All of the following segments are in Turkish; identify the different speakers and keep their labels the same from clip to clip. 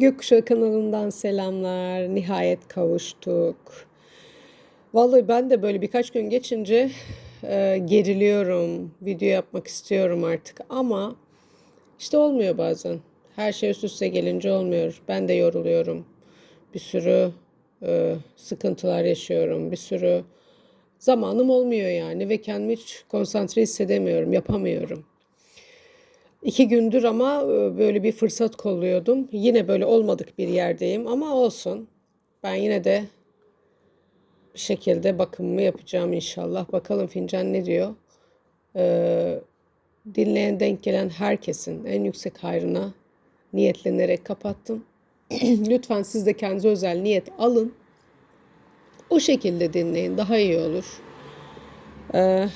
Speaker 1: Gökkuşağı kanalından selamlar. Nihayet kavuştuk. Vallahi ben de böyle birkaç gün geçince e, geriliyorum. Video yapmak istiyorum artık ama işte olmuyor bazen. Her şey üst üste gelince olmuyor. Ben de yoruluyorum. Bir sürü e, sıkıntılar yaşıyorum. Bir sürü zamanım olmuyor yani ve kendimi hiç konsantre hissedemiyorum, yapamıyorum. İki gündür ama e, böyle bir fırsat kolluyordum. Yine böyle olmadık bir yerdeyim ama olsun. Ben yine de bir şekilde bakımımı yapacağım inşallah. Bakalım fincan ne diyor. Ee, dinleyen denk gelen herkesin en yüksek hayrına niyetlenerek kapattım. Lütfen siz de kendinize özel niyet alın. O şekilde dinleyin. Daha iyi olur. Ee,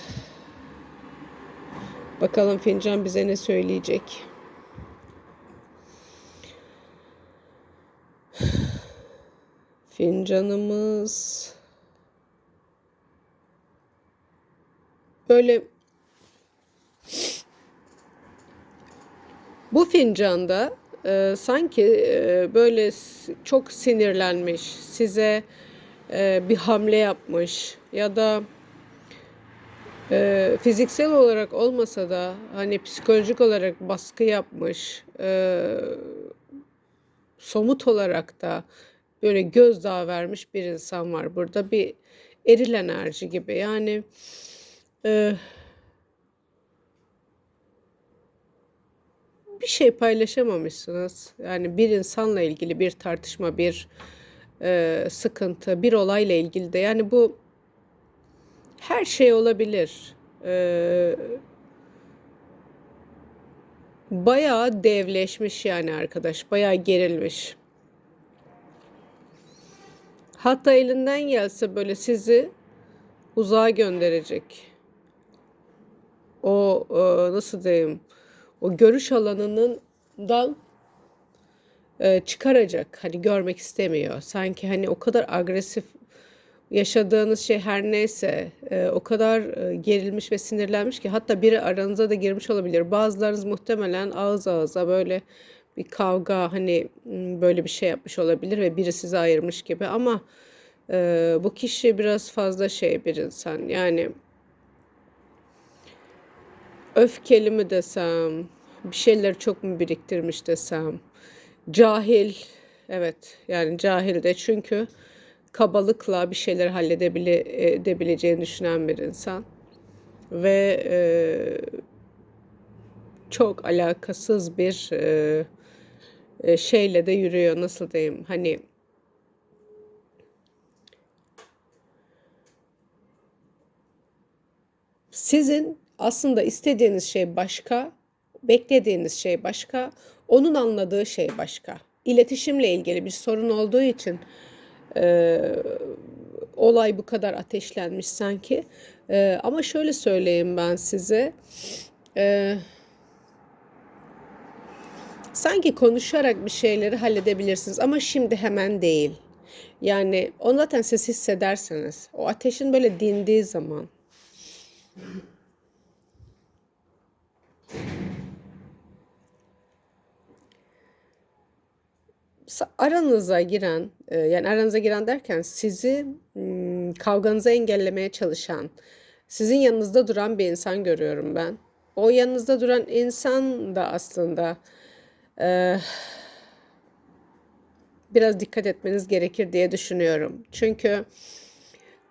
Speaker 1: bakalım fincan bize ne söyleyecek. Fincanımız böyle bu fincanda e, sanki e, böyle çok sinirlenmiş, size e, bir hamle yapmış ya da e, fiziksel olarak olmasa da hani psikolojik olarak baskı yapmış, e, somut olarak da böyle gözdağı vermiş bir insan var. Burada bir eril enerji gibi. Yani e, bir şey paylaşamamışsınız. Yani bir insanla ilgili bir tartışma, bir e, sıkıntı, bir olayla ilgili de. Yani bu her şey olabilir. E, bayağı devleşmiş yani arkadaş. Bayağı gerilmiş. Hatta elinden gelse böyle sizi uzağa gönderecek. O e, nasıl diyeyim? O görüş alanından e, çıkaracak. Hani görmek istemiyor. Sanki hani o kadar agresif yaşadığınız şey her neyse e, o kadar e, gerilmiş ve sinirlenmiş ki hatta biri aranıza da girmiş olabilir. Bazılarınız muhtemelen ağız ağza böyle bir kavga hani böyle bir şey yapmış olabilir ve biri sizi ayırmış gibi ama e, bu kişi biraz fazla şey bir insan. Yani öfkeli mi desem, bir şeyleri çok mu biriktirmiş desem, cahil, evet yani cahil de çünkü kabalıkla bir şeyler halledebileceğini düşünen bir insan ve e, çok alakasız bir e, e, şeyle de yürüyor nasıl diyeyim hani sizin aslında istediğiniz şey başka, beklediğiniz şey başka, onun anladığı şey başka. İletişimle ilgili bir sorun olduğu için e, olay bu kadar ateşlenmiş sanki. E, ama şöyle söyleyeyim ben size. E, sanki konuşarak bir şeyleri halledebilirsiniz ama şimdi hemen değil. Yani onu zaten siz hissederseniz, o ateşin böyle dindiği zaman aranıza giren, e, yani aranıza giren derken sizi m, kavganızı engellemeye çalışan, sizin yanınızda duran bir insan görüyorum ben. O yanınızda duran insan da aslında e, biraz dikkat etmeniz gerekir diye düşünüyorum. Çünkü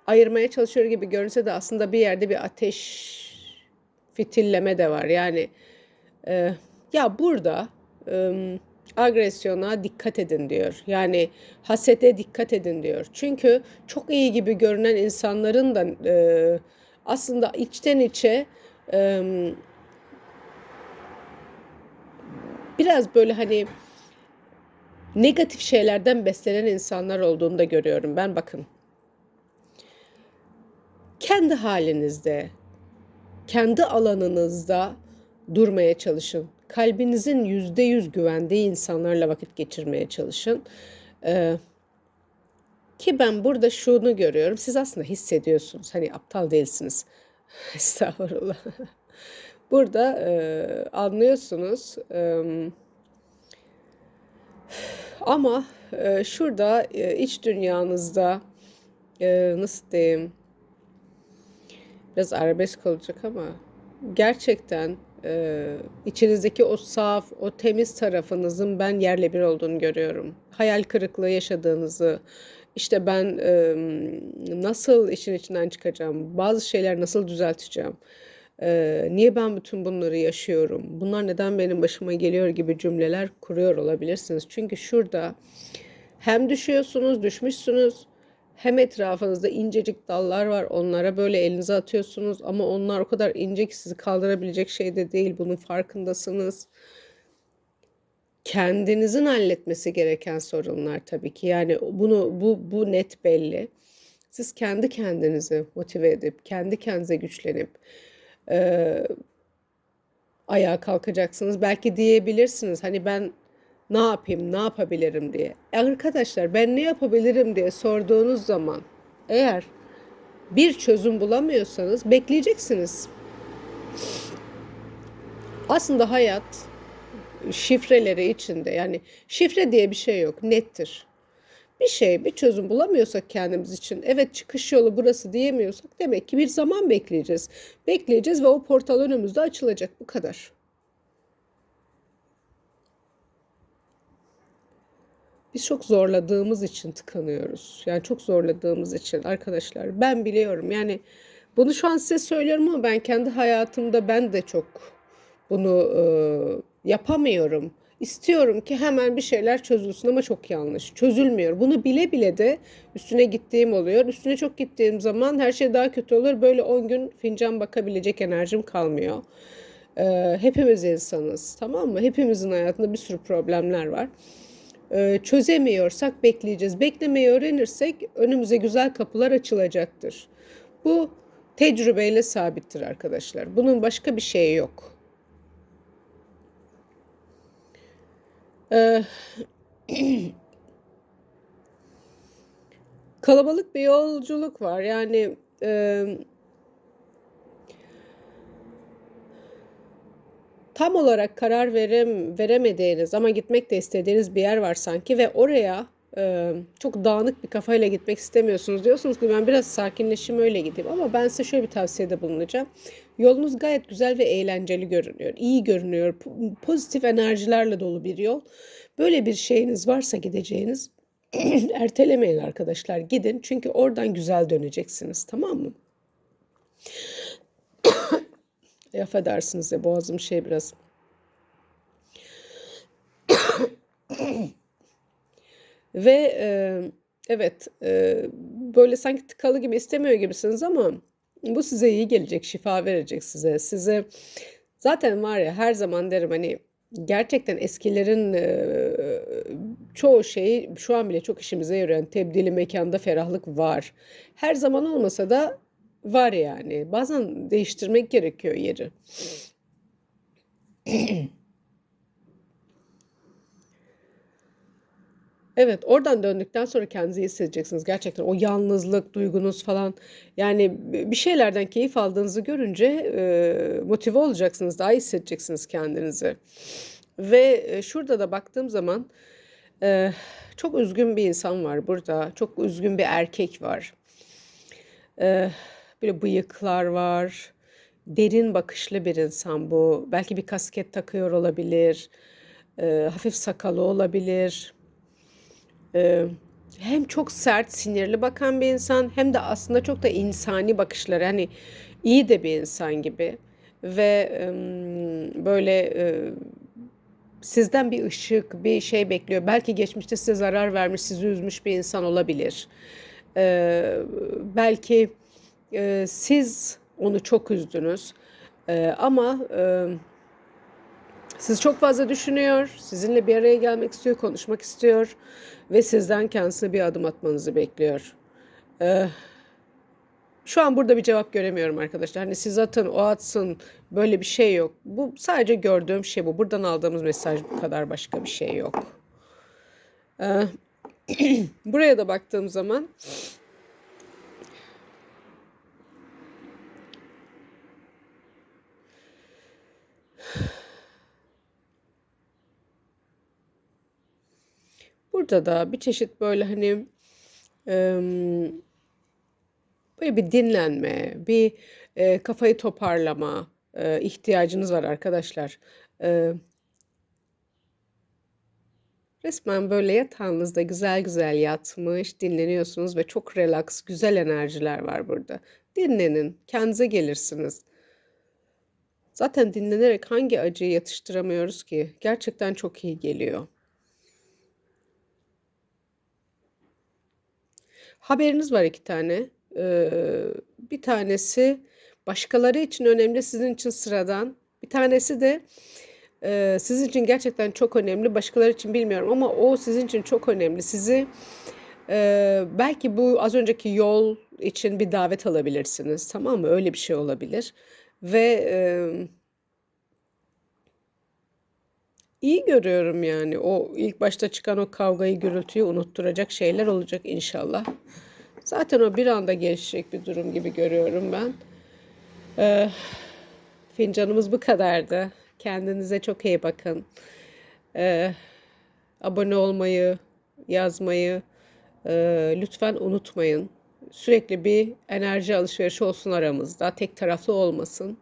Speaker 1: ayırmaya çalışıyor gibi görünse de aslında bir yerde bir ateş fitilleme de var. Yani e, ya burada e, agresyona dikkat edin diyor. Yani hasete dikkat edin diyor. Çünkü çok iyi gibi görünen insanların da e, aslında içten içe e, biraz böyle hani negatif şeylerden beslenen insanlar olduğunu da görüyorum ben. Bakın kendi halinizde, kendi alanınızda durmaya çalışın. Kalbinizin yüzde yüz güvendiği insanlarla vakit geçirmeye çalışın. Ee, ki ben burada şunu görüyorum. Siz aslında hissediyorsunuz. Hani aptal değilsiniz. Estağfurullah. Burada e, anlıyorsunuz. E, Ama e, şurada e, iç dünyanızda e, nasıl diyeyim biraz arabesk olacak ama gerçekten e, içinizdeki o saf, o temiz tarafınızın ben yerle bir olduğunu görüyorum. Hayal kırıklığı yaşadığınızı, işte ben e, nasıl işin içinden çıkacağım, bazı şeyler nasıl düzelteceğim, e, niye ben bütün bunları yaşıyorum, bunlar neden benim başıma geliyor gibi cümleler kuruyor olabilirsiniz. Çünkü şurada hem düşüyorsunuz, düşmüşsünüz, hem etrafınızda incecik dallar var. Onlara böyle elinize atıyorsunuz ama onlar o kadar ince ki sizi kaldırabilecek şey de değil. Bunun farkındasınız. Kendinizin halletmesi gereken sorunlar tabii ki. Yani bunu bu bu net belli. Siz kendi kendinizi motive edip, kendi kendinize güçlenip e, ayağa kalkacaksınız. Belki diyebilirsiniz hani ben ne yapayım, ne yapabilirim diye. Arkadaşlar ben ne yapabilirim diye sorduğunuz zaman eğer bir çözüm bulamıyorsanız bekleyeceksiniz. Aslında hayat şifreleri içinde yani şifre diye bir şey yok nettir. Bir şey bir çözüm bulamıyorsak kendimiz için evet çıkış yolu burası diyemiyorsak demek ki bir zaman bekleyeceğiz. Bekleyeceğiz ve o portal önümüzde açılacak bu kadar. Biz çok zorladığımız için tıkanıyoruz. Yani çok zorladığımız için arkadaşlar. Ben biliyorum yani bunu şu an size söylüyorum ama ben kendi hayatımda ben de çok bunu e, yapamıyorum. İstiyorum ki hemen bir şeyler çözülsün ama çok yanlış. Çözülmüyor. Bunu bile bile de üstüne gittiğim oluyor. Üstüne çok gittiğim zaman her şey daha kötü olur. Böyle 10 gün fincan bakabilecek enerjim kalmıyor. Ee, hepimiz insanız tamam mı? Hepimizin hayatında bir sürü problemler var. Ee, çözemiyorsak bekleyeceğiz. Beklemeyi öğrenirsek önümüze güzel kapılar açılacaktır. Bu tecrübeyle sabittir arkadaşlar. Bunun başka bir şeyi yok. Ee, kalabalık bir yolculuk var. Yani e, tam olarak karar verem, veremediğiniz ama gitmek de istediğiniz bir yer var sanki ve oraya e, çok dağınık bir kafayla gitmek istemiyorsunuz. Diyorsunuz ki ben biraz sakinleşim öyle gideyim ama ben size şöyle bir tavsiyede bulunacağım. Yolunuz gayet güzel ve eğlenceli görünüyor. iyi görünüyor. Pozitif enerjilerle dolu bir yol. Böyle bir şeyiniz varsa gideceğiniz ertelemeyin arkadaşlar. Gidin çünkü oradan güzel döneceksiniz tamam mı? E, affedersiniz ya boğazım şey biraz. Ve e, evet e, böyle sanki tıkalı gibi istemiyor gibisiniz ama bu size iyi gelecek, şifa verecek size. Size zaten var ya her zaman derim hani gerçekten eskilerin e, çoğu şeyi şu an bile çok işimize yarayan tebdili mekanda ferahlık var. Her zaman olmasa da var yani. Bazen değiştirmek gerekiyor yeri. Evet, oradan döndükten sonra kendinizi iyi hissedeceksiniz. Gerçekten o yalnızlık duygunuz falan yani bir şeylerden keyif aldığınızı görünce e, motive olacaksınız, daha iyi hissedeceksiniz kendinizi. Ve şurada da baktığım zaman e, çok üzgün bir insan var burada. Çok üzgün bir erkek var. E, böyle bıyıklar var. Derin bakışlı bir insan bu. Belki bir kasket takıyor olabilir. E, hafif sakalı olabilir ee, hem çok sert, sinirli bakan bir insan hem de aslında çok da insani bakışları. Hani iyi de bir insan gibi ve böyle e, sizden bir ışık, bir şey bekliyor. Belki geçmişte size zarar vermiş, sizi üzmüş bir insan olabilir. Ee, belki e, siz onu çok üzdünüz. Ee, ama e, siz çok fazla düşünüyor, sizinle bir araya gelmek istiyor, konuşmak istiyor ve sizden kendisine bir adım atmanızı bekliyor. Ee, şu an burada bir cevap göremiyorum arkadaşlar. Hani siz atın, o atsın, böyle bir şey yok. Bu sadece gördüğüm şey bu. Buradan aldığımız mesaj bu kadar başka bir şey yok. Ee, buraya da baktığım zaman Burada da bir çeşit böyle hani böyle bir dinlenme, bir e, kafayı toparlama e, ihtiyacınız var arkadaşlar. E, resmen böyle yatağınızda güzel güzel yatmış, dinleniyorsunuz ve çok relax, güzel enerjiler var burada. Dinlenin, kendinize gelirsiniz. Zaten dinlenerek hangi acıyı yatıştıramıyoruz ki? Gerçekten çok iyi geliyor. Haberiniz var iki tane. Ee, bir tanesi başkaları için önemli, sizin için sıradan. Bir tanesi de e, sizin için gerçekten çok önemli, başkaları için bilmiyorum ama o sizin için çok önemli. Sizi e, belki bu az önceki yol için bir davet alabilirsiniz, tamam mı? Öyle bir şey olabilir. Ve e, iyi görüyorum yani. O ilk başta çıkan o kavgayı, gürültüyü unutturacak şeyler olacak inşallah. Zaten o bir anda gelişecek bir durum gibi görüyorum ben. Ee, fincanımız bu kadardı. Kendinize çok iyi bakın. Ee, abone olmayı, yazmayı e, lütfen unutmayın. Sürekli bir enerji alışverişi olsun aramızda. Tek taraflı olmasın.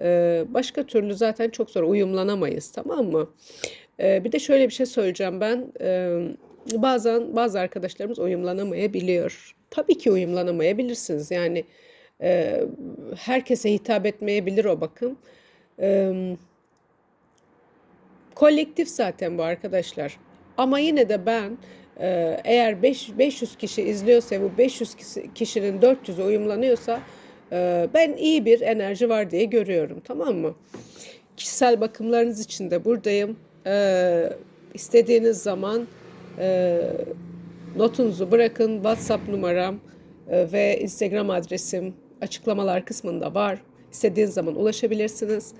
Speaker 1: Ee, başka türlü zaten çok zor uyumlanamayız tamam mı? Ee, bir de şöyle bir şey söyleyeceğim ben. Ee, bazen bazı arkadaşlarımız uyumlanamayabiliyor. Tabii ki uyumlanamayabilirsiniz. Yani e, herkese hitap etmeyebilir o bakım. E, kolektif zaten bu arkadaşlar. Ama yine de ben e, eğer 5, 500 kişi izliyorsa bu 500 kişi, kişinin 400'ü uyumlanıyorsa e, ben iyi bir enerji var diye görüyorum tamam mı? Kişisel bakımlarınız için de buradayım. E, istediğiniz zaman e, notunuzu bırakın. WhatsApp numaram e, ve Instagram adresim açıklamalar kısmında var. İstediğiniz zaman ulaşabilirsiniz.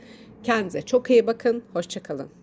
Speaker 1: Kendinize çok iyi bakın. Hoşçakalın.